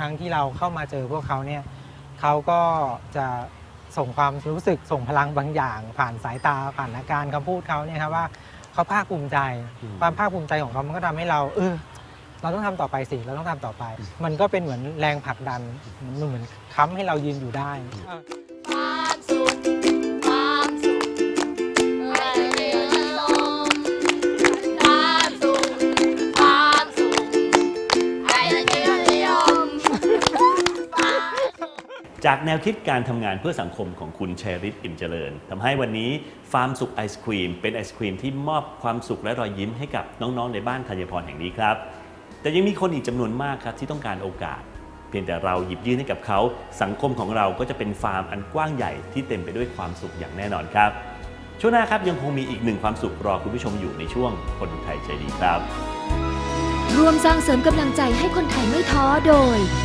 ครั้งที่เราเข้ามาเจอพวกเขาเนี่ยเขาก็จะส่งความรู้สึกส่งพลังบางอย่าง ผ่านสายตาผ่านอาการคำพูดเขาเนี่ยครับว่าเขาภาคภูมิใจ อืม ความภาคภูมิใจของเขามันก็ทำให้เรา เออเราต้องทำต่อไปสิเราต้องทำต่อไป มันก็เป็นเหมือนแรงผลักดันมันเหมือนค้ำให้เรายืนอยู่ได้ จากแนวคิดการทำงานเพื่อสังคมของคุณชัยฤทธิ์อิ่มเจริญทำให้วันนี้ฟาร์มสุขไอศครีม เป็นไอศครีมที่มอบความสุขและรอยยิ้มให้กับน้องๆในบ้านธัญพรแห่งนี้ครับ แต่ยังมีคนอีกจำนวนมากครับที่ต้องการโอกาส เพียงแต่เราหยิบยื่นให้กับเขา สังคมของเราก็จะเป็นฟาร์มอันกว้างใหญ่ที่เต็มไปด้วยความสุขอย่างแน่นอนครับ ช่วงหน้าครับยังคงมีอีกหนึ่งความสุขรอคุณผู้ชมอยู่ในช่วงคนไทยใจดีครับ ร่วมสร้างเสริมกำลังใจให้คนไทยไม่ท้อโดย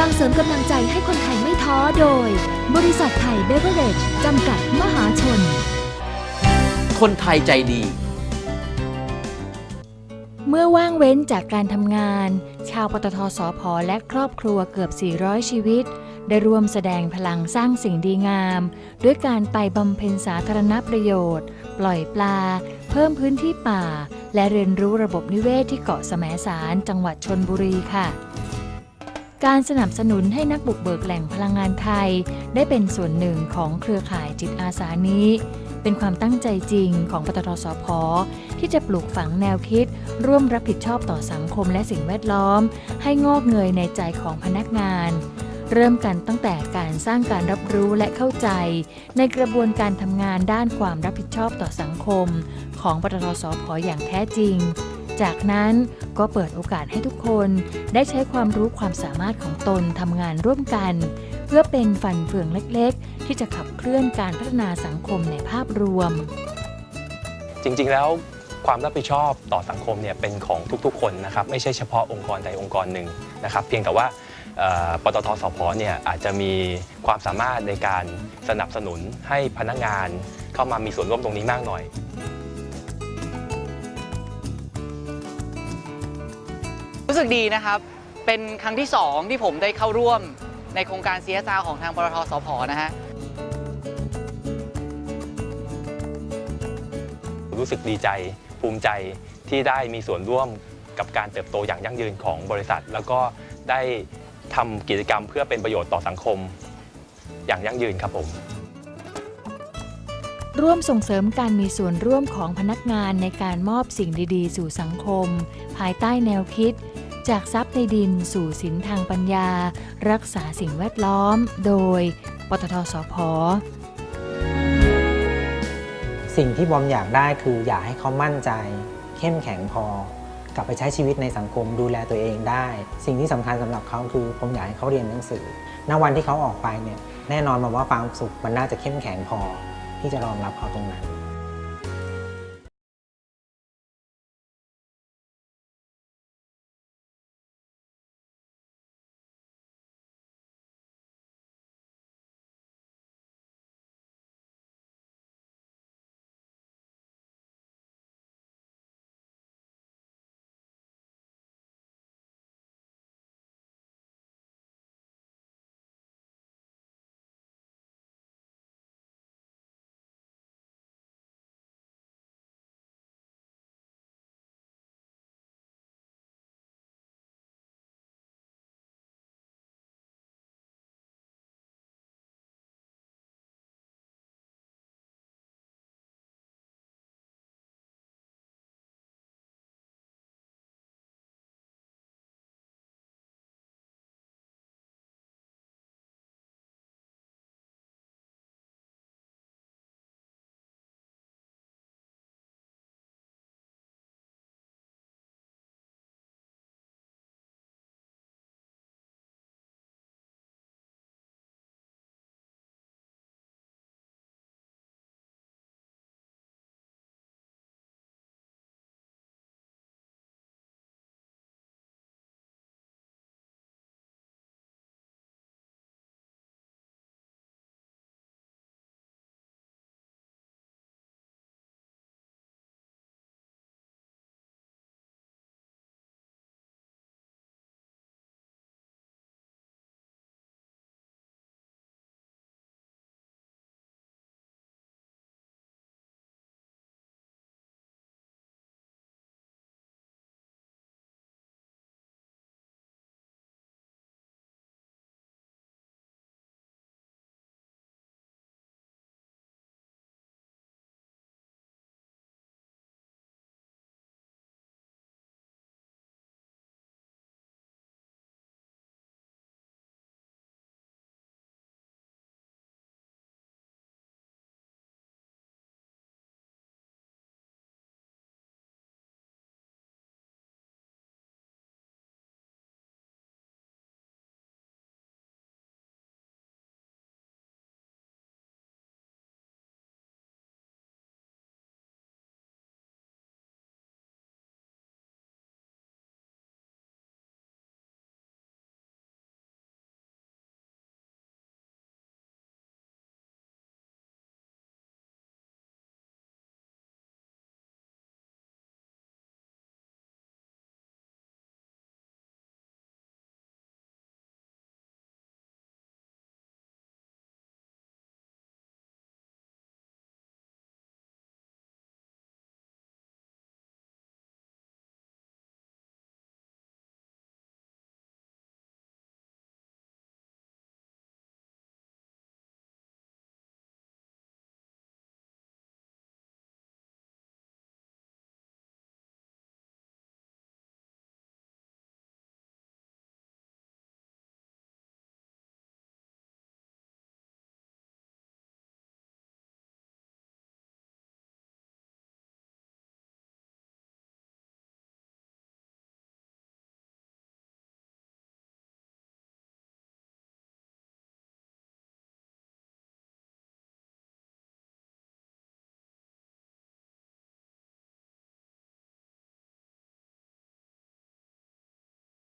สร้างเสริมกำลังใจให้คนไทยไม่ท้อโดย บริษัทไทยเบเวอเรจจำกัดมหาชน คนไทยใจดี เมื่อว่างเว้นจากการทำงาน ชาวปตทสพและครอบครัวเกือบ 400 ชีวิต ได้ร่วมแสดงพลังสร้างสิ่งดีงาม ด้วยการไปบำเพ็ญสาธารณประโยชน์ ปล่อยปลา เพิ่มพื้นที่ป่า และเรียนรู้ระบบนิเวศที่เกาะแสมสารจังหวัดชนบุรีค่ะ การสนับสนุนให้นักบุกเบิกแหล่งพลังงานไทย ได้เป็นส่วนหนึ่งของเครือข่ายจิตอาสานี้ เป็นความตั้งใจจริงของปตทสพที่จะปลูกฝังแนวคิด ร่วมรับผิดชอบต่อสังคมและสิ่งแวดล้อม ให้งอกเงยในใจของพนักงาน เริ่มกันตั้งแต่การสร้างการรับรู้และเข้าใจ ในกระบวนการทำงานด้านความรับผิดชอบต่อสังคม ของปตทสพอย่างแท้จริง จากนั้นก็เปิดโอกาสให้ทุกคนได้ใช้ความรู้ความสามารถของตนทำงานร่วมกัน เพื่อเป็นฝันเฟืองเล็กๆ ที่จะขับเคลื่อนการพัฒนาสังคมในภาพรวม จริงๆแล้วความรับผิดชอบต่อสังคมเนี่ยเป็นของทุกๆ คนนะครับไม่ใช่เฉพาะองค์กรใดองค์กรหนึ่งนะครับ เพียงแต่ว่าปตทสพเนี่ยอาจจะมีความสามารถในการสนับสนุนให้พนักงานเข้ามามีส่วนร่วมตรงนี้มากหน่อย รู้สึกดีนะครับ เป็นครั้งที่ 2 ที่ผมได้เข้าร่วมในโครงการ CSR ของทางปตทสพนะฮะ รู้สึกดีใจภูมิใจที่ได้มีส่วนร่วมกับการเติบโตอย่างยั่งยืนของบริษัท แล้วก็ได้ทำกิจกรรมเพื่อเป็นประโยชน์ต่อสังคม อย่างยั่งยืนครับผม ร่วมส่งเสริมการมีส่วนร่วมของพนักงานในการมอบสิ่งดี ๆ สู่สังคม ภายใต้แนวคิด จากทรัพย์ในดินสู่สินทางปัญญา รักษาสิ่งแวดล้อม โดย ปตทสพสิ่งที่บอมอยากได้คืออยากให้เขามั่นใจ เข้มแข็งพอกลับไปใช้ชีวิตในสังคมดูแลตัวเองได้ สิ่งที่สำคัญสำหรับเขาคือผมอยากให้เขาเรียนหนังสือณวันที่เขาออกไปเนี่ยแน่นอนมาว่าความสุขมันน่าจะเข้มแข็งพอที่จะรองรับเขาตรงนั้น